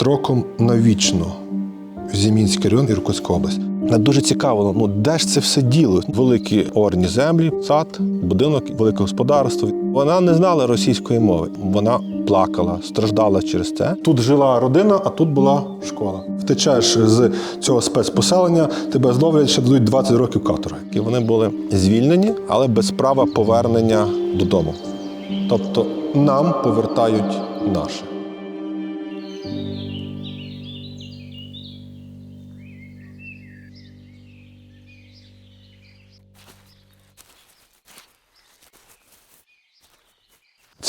строком навічно. Зімінський район Іркутська область. Мене дуже цікаво, ну де ж це все діло? Великі орні землі, сад, будинок, велике господарство. Вона не знала російської мови. Вона плакала, страждала через це. Тут жила родина, а тут була школа. Втечеш з цього спецпоселення, тебе зловлять, ще дадуть 20 років каторги. І вони були звільнені, але без права повернення додому. Тобто нам повертають наше.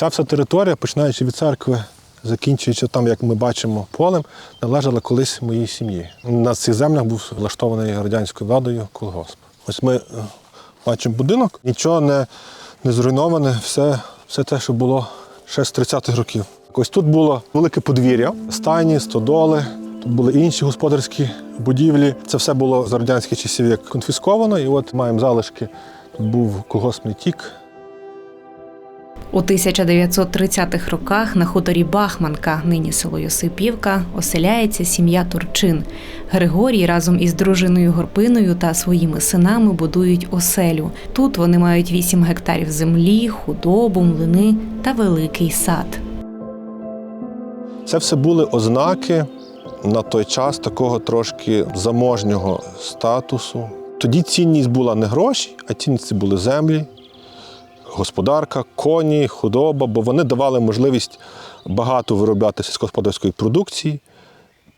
Ця вся територія, починаючи від церкви, закінчуючи там, як ми бачимо, полем, належала колись моїй сім'ї. На цих землях був влаштований радянською владою колгосп. Ось ми е, бачимо будинок, нічого не, не зруйноване, все, все те, що було ще з 30-х років. Ось тут було велике подвір'я, стайні, стодоли. Тут були інші господарські будівлі. Це все було з радянських часів як конфісковано. І от маємо залишки. Тут був колгоспний тік, У 1930-х роках на хуторі Бахманка, нині село Йосипівка, оселяється сім'я Турчин. Григорій разом із дружиною Горпиною та своїми синами будують оселю. Тут вони мають 8 гектарів землі, худобу, млини та великий сад. Це все були ознаки на той час такого трошки заможнього статусу. Тоді цінність була не гроші, а цінність були землі, господарка, коні, худоба, бо вони давали можливість багато виробляти сільськогосподарської продукції,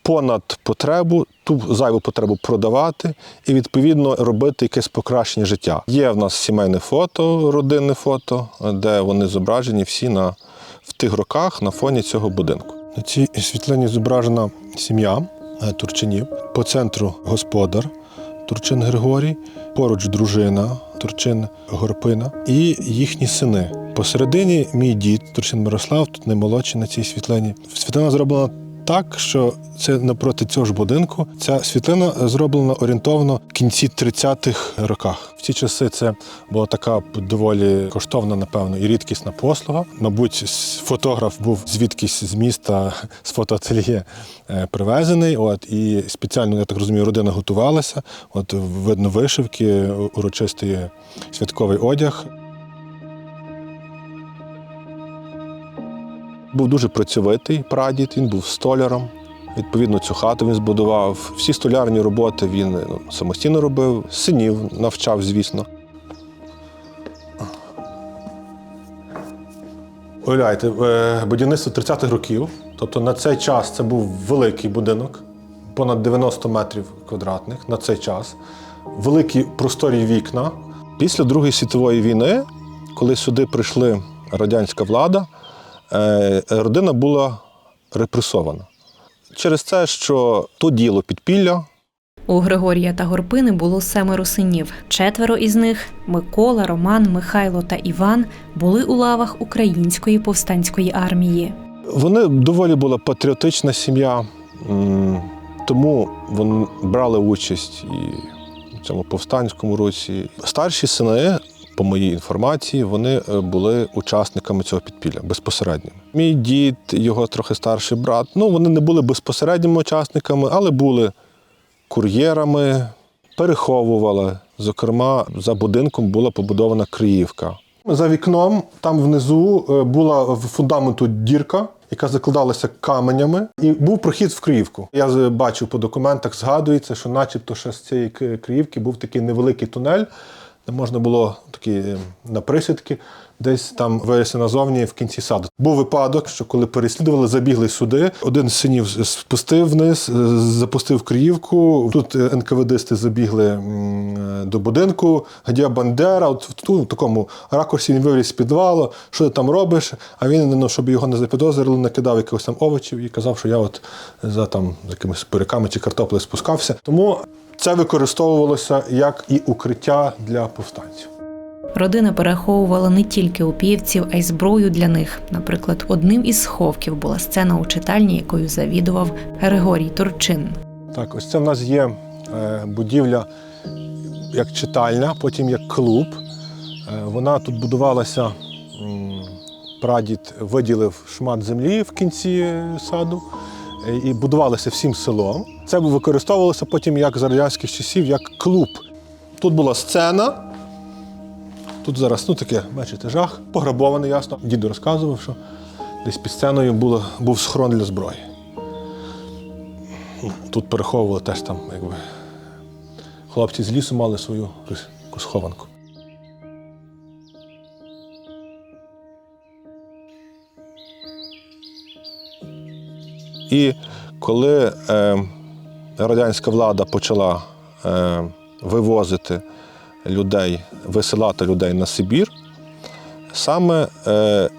понад потребу, ту зайву потребу продавати і, відповідно, робити якесь покращення життя. Є в нас сімейне фото, родинне фото, де вони зображені всі на, в тих роках на фоні цього будинку. На цій світлині зображена сім'я е, Турчинів. По центру господар Турчин Григорій, поруч дружина Турчин Горпина і їхні сини. Посередині мій дід Турчин Мирослав, тут наймолодший на цій світлині. Світлина зроблена так, що це напроти цього ж будинку. Ця світлина зроблена орієнтовно в кінці 30-х роках. В ці часи це була така доволі коштовна, напевно, і рідкісна послуга. Мабуть, фотограф був звідкись з міста з фотоательє е, привезений. От і спеціально, я так розумію, родина готувалася. От видно вишивки, урочистий святковий одяг. Був дуже працьовитий прадід, він був столяром. Відповідно, цю хату він збудував. Всі столярні роботи він ну, самостійно робив, синів навчав, звісно. Уявляєте, е, будівництво 30-х років. Тобто на цей час це був великий будинок, понад 90 метрів квадратних на цей час. Великі просторі вікна. Після Другої світової війни, коли сюди прийшли радянська влада, родина була репресована. Через те, що то діло підпілля, У Григорія та Горпини було семеро синів. Четверо із них Микола, Роман, Михайло та Іван були у лавах української повстанської армії. Вони доволі була патріотична сім'я, тому вони брали участь і в цьому повстанському русі. Старші сини, по моїй інформації, вони е, були учасниками цього підпілля безпосередньо. Мій дід, його трохи старший брат. Ну, вони не були безпосередніми учасниками, але були кур'єрами, переховували. Зокрема, за будинком була побудована Криївка. За вікном там внизу е, була в фундаменту дірка, яка закладалася каменями, і був прохід в Криївку. Я бачив по документах, згадується, що начебто ще з цієї Криївки був такий невеликий тунель, можна було такі е, на присідки, десь там вилізти назовні в кінці саду. Був випадок, що коли переслідували, забігли сюди. Один з синів спустив вниз, е, запустив Криївку. Тут е, НКВДисти забігли е, до будинку. Гадя Бандера, от в ту- в такому ракурсі він виліз з підвалу. Що ти там робиш? А він, ну, щоб його не запідозрили, накидав якихось там овочів і казав, що я от за там якимись буряками чи картоплею спускався. Тому це використовувалося як і укриття для повстанців. Родина переховувала не тільки упівців, а й зброю для них. Наприклад, одним із сховків була сцена у читальні, якою завідував Григорій Турчин. Так, ось це в нас є е, будівля як читальня, потім як клуб. Е, вона тут будувалася. Прадід виділив шмат землі в кінці саду. е, і будувалися всім селом. Це використовувалося потім як за радянських часів, як клуб. Тут була сцена. Тут зараз ну, таке, бачите, жах, пограбований, ясно. Діду розказував, що десь під сценою було, був схрон для зброї. Ну, Тут переховували теж там, якби. Хлопці з лісу мали свою схованку. І коли е, радянська влада почала е, вивозити людей, висилати людей на Сибір, саме е,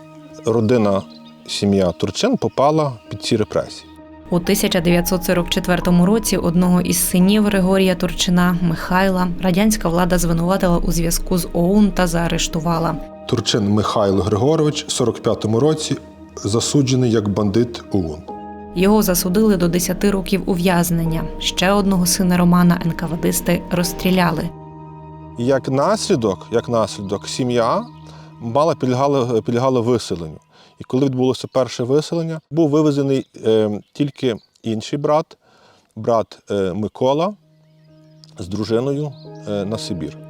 родина, сім'я Турчин попала під ці репресії. У 1944 році одного із синів Григорія Турчина Михайла радянська влада звинуватила у зв'язку з ОУН та заарештувала. Турчин Михайло Григорович в 45-му році засуджений як бандит ОУН. Його засудили до 10 років ув'язнення. Ще одного сина Романа НКВДисти розстріляли. Як наслідок, як наслідок, сім'я мала підлягала, підлягала виселенню. І коли відбулося перше виселення, був вивезений е, тільки інший брат, брат е, Микола з дружиною е, на Сибір.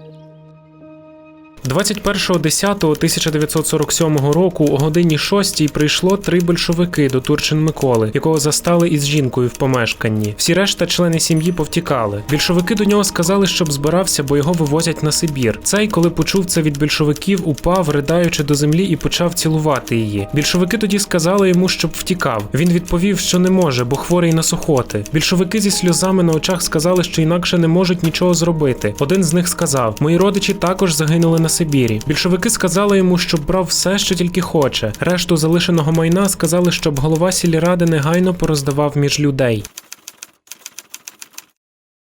21.10.1947 року о годині 6 прийшло три большевики до Турчин Миколи, якого застали із жінкою в помешканні. Всі решта члени сім'ї повтікали. Більшовики до нього сказали, щоб збирався, бо його вивозять на Сибір. Цей, коли почув це від більшовиків, упав, ридаючи до землі, і почав цілувати її. Більшовики тоді сказали йому, щоб втікав. Він відповів, що не може, бо хворий на сухоти. Більшовики зі сльозами на очах сказали, що інакше не можуть нічого зробити. Один з них сказав: Мої родичі також загинули на Сибірі. Більшовики сказали йому, щоб брав все, що тільки хоче. Решту залишеного майна сказали, щоб голова сільради негайно пороздавав між людей.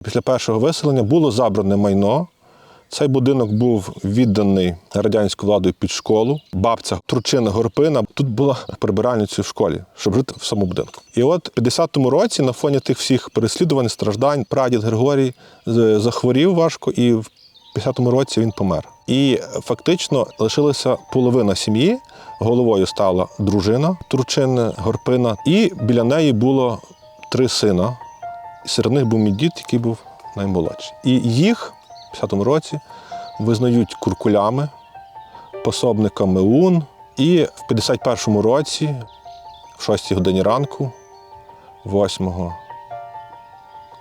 Після першого виселення було забране майно. Цей будинок був відданий радянською владою під школу. Бабця Турчина Горпина тут була прибиральницею в школі, щоб жити в самому будинку. І от в 50-му році, на фоні тих всіх переслідувань, страждань, прадід Григорій захворів важко, і 50-му році він помер. І фактично лишилася половина сім'ї. Головою стала дружина Турчини Горпина, і біля неї було три сина. Серед них був мій дід, який був наймолодший. І їх в 50-му році визнають куркулями, пособниками УН. І в 51-му році, в 6-й годині ранку, 8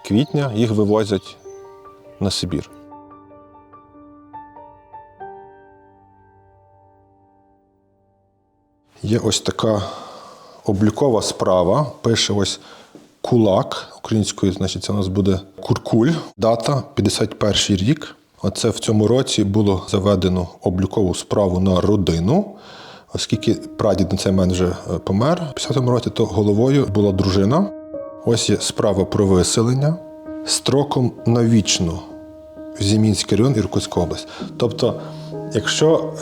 квітня, їх вивозять на Сибір. Є ось така облікова справа. Пише ось кулак. Українською, значить, це у нас буде куркуль. Дата 51 рік. Оце в цьому році було заведено облікову справу на родину. Оскільки прадід на цей момент вже е, помер в 50-му році, то головою була дружина. Ось є справа про виселення строком навічно в Зімінський район Іркутська область. Тобто, якщо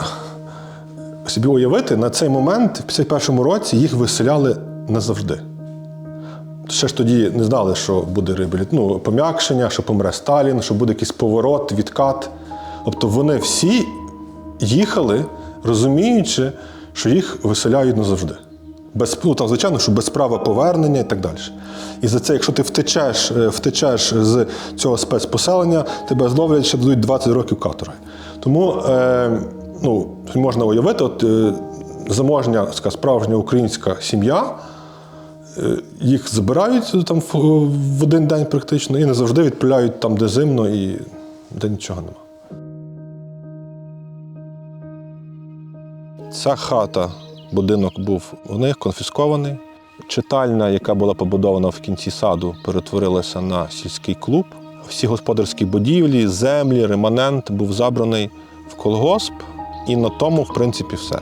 собі уявити, на цей момент, в 51-му році, їх виселяли назавжди. Ще ж тоді не знали, що буде реабіліт... ну, пом'якшення, що помре Сталін, що буде якийсь поворот, відкат. Тобто вони всі їхали, розуміючи, що їх виселяють назавжди. Без, ну, там, звичайно, що без права повернення і так далі. І за це, якщо ти втечеш, е, втечеш з цього спецпоселення, тебе зловлять ще дадуть 20 років каторги. Тому е, ну, можна уявити, от, е, заможня справжня українська сім'я, е, їх забирають там в, в один день практично і не завжди відправляють там, де зимно і де нічого нема. Ця хата, будинок був у них конфіскований. Читальня, яка була побудована в кінці саду, перетворилася на сільський клуб. Всі господарські будівлі, землі, реманент був забраний в колгосп, і на тому, в принципі, все.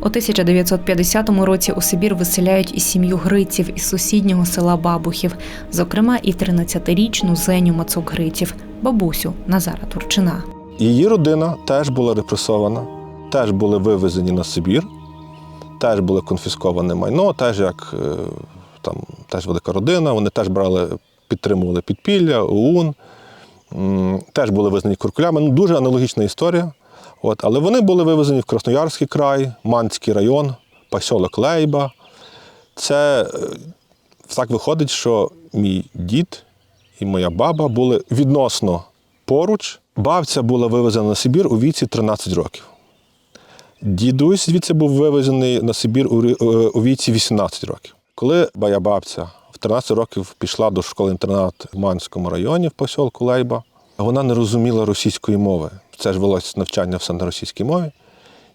У 1950 році у Сибір виселяють і сім'ю Гриців із сусіднього села Бабухів, зокрема і 13-річну Зеню Мацук Гриців, бабусю Назара Турчина. Її родина теж була репресована, теж були вивезені на Сибір, теж були конфісковане майно, теж як е, там теж велика родина. Вони теж брали, підтримували підпілля, ОУН, теж були визнані куркулями. Ну, дуже аналогічна історія. От, але вони були вивезені в Красноярський край, Манський район, посілок Лейба. Це е, так виходить, що мій дід і моя баба були відносно поруч. Бабця була вивезена на Сибір у віці 13 років. Дідусь звідси був вивезений на Сибір у, е, віці 18 років. Коли моя бабця 13 років пішла до школи-інтернат в Манському районі в посілку Лейба, вона не розуміла російської мови. Це ж велося навчання все на російській мові.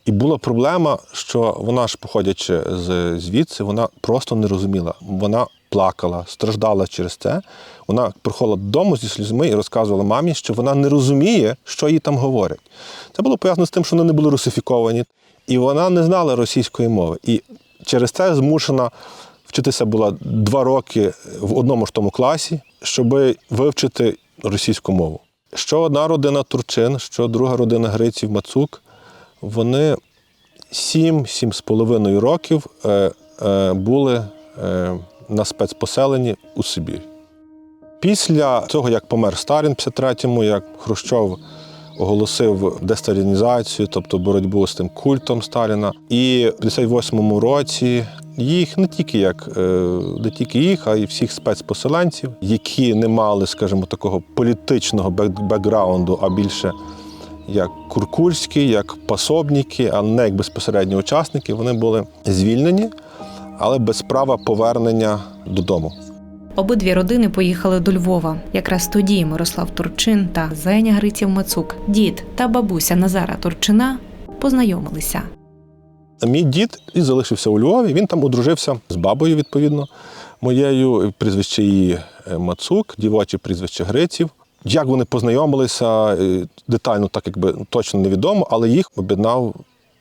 І була проблема, що вона ж, походячи з звідси, вона просто не розуміла. Вона плакала, страждала через це. Вона приходила додому зі слізьми і розказувала мамі, що вона не розуміє, що їй там говорять. Це було пов'язано з тим, що вони не були русифіковані, і вона не знала російської мови. І через це змушена вчитися була два роки в одному ж тому класі, щоб вивчити російську мову. Що одна родина турчин, що друга родина гриців Мацук, вони 7 з половиною років е, е, були е, на спецпоселенні у Сибірі. Після цього, як помер Сталін в 53-му, як Хрущов оголосив десталінізацію, тобто боротьбу з тим культом Сталіна, і в 58-му році їх не тільки як е, не тільки їх, а й всіх спецпоселенців, які не мали, скажімо, такого політичного бекграунду, а більше як куркульські, як пособники, а не як безпосередні учасники, вони були звільнені, але без права повернення додому. Обидві родини поїхали до Львова. Якраз тоді Мирослав Турчин та Зеня Гриців Мацук, дід та бабуся Назара Турчина познайомилися. Мій дід і залишився у Львові. Він там одружився з бабою, відповідно, моєю, прізвище її е, Мацук, дівоче прізвище Гриців. Як вони познайомилися, е, детально так якби точно невідомо, але їх об'єднав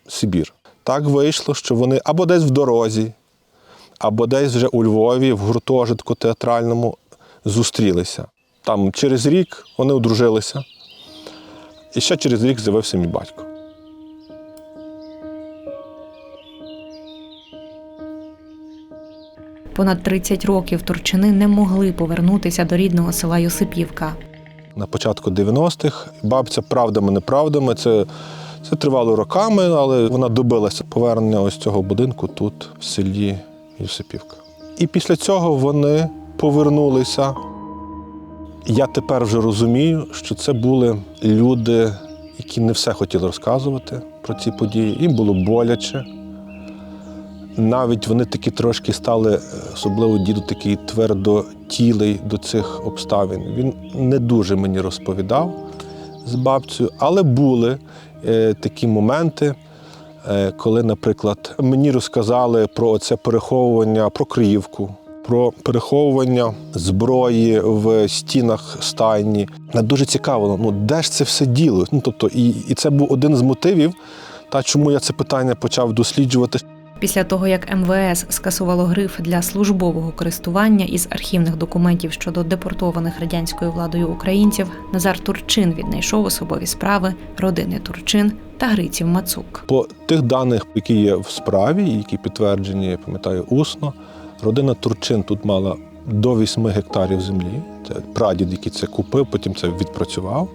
Сибір. Так вийшло, що вони або десь в дорозі, або десь вже у Львові, в гуртожитку театральному зустрілися. Там через рік вони одружилися. І ще через рік з'явився мій батько. Понад 30 років турчини не могли повернутися до рідного села Йосипівка. на початку 90-х. Бабця правдами-неправдами. Це, це тривало роками, але вона добилася повернення ось цього будинку тут, в селі Юсипівка. І після цього вони повернулися. Я тепер вже розумію, що це були люди, які не все хотіли розказувати про ці події. Їм було боляче. Навіть вони такі трошки стали, е, особливо діду, такий твердотілий до цих обставин. Він не дуже мені розповідав з бабцею, але були е, такі моменти, е, коли, наприклад, мені розказали про це переховування, про Криївку, про переховування зброї в стінах стайні. Дуже цікаво, ну де ж це все діло? Ну, тобто, і, і це був один з мотивів, та чому я це питання почав досліджувати. Після того, як МВС скасувало гриф для службового користування із архівних документів щодо депортованих радянською владою українців, Назар Турчин віднайшов особові справи родини Турчин та Гриців Мацук. По тих даних, які є в справі, які підтверджені, я пам'ятаю, усно, родина Турчин тут мала до 8 гектарів землі. Це прадід, який це купив, потім це відпрацював.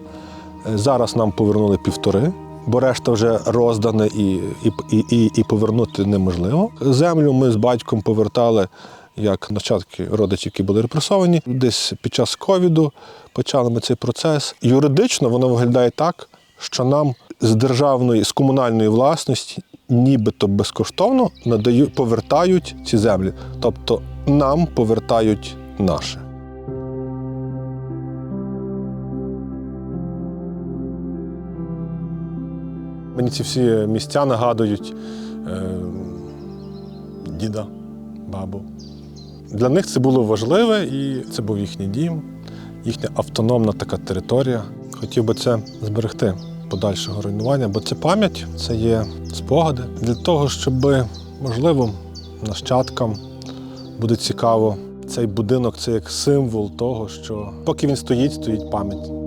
Е, Зараз нам повернули півтори, бо решта вже роздане і, і, і, і, повернути неможливо. Землю ми з батьком повертали як нащадки родичів, які були репресовані. Десь під час ковіду почали ми цей процес. Юридично воно виглядає так, що нам з державної, з комунальної власності, нібито безкоштовно надають, повертають ці землі. Тобто нам повертають наше. Мені ці всі місця нагадують е, діда, бабу. Для них це було важливе і це був їхній дім, їхня автономна така територія. Хотів би це зберегти подальшого руйнування, бо це пам'ять, це є спогади для того, щоб, можливо, нащадкам буде цікаво. Цей будинок це як символ того, що поки він стоїть, стоїть пам'ять.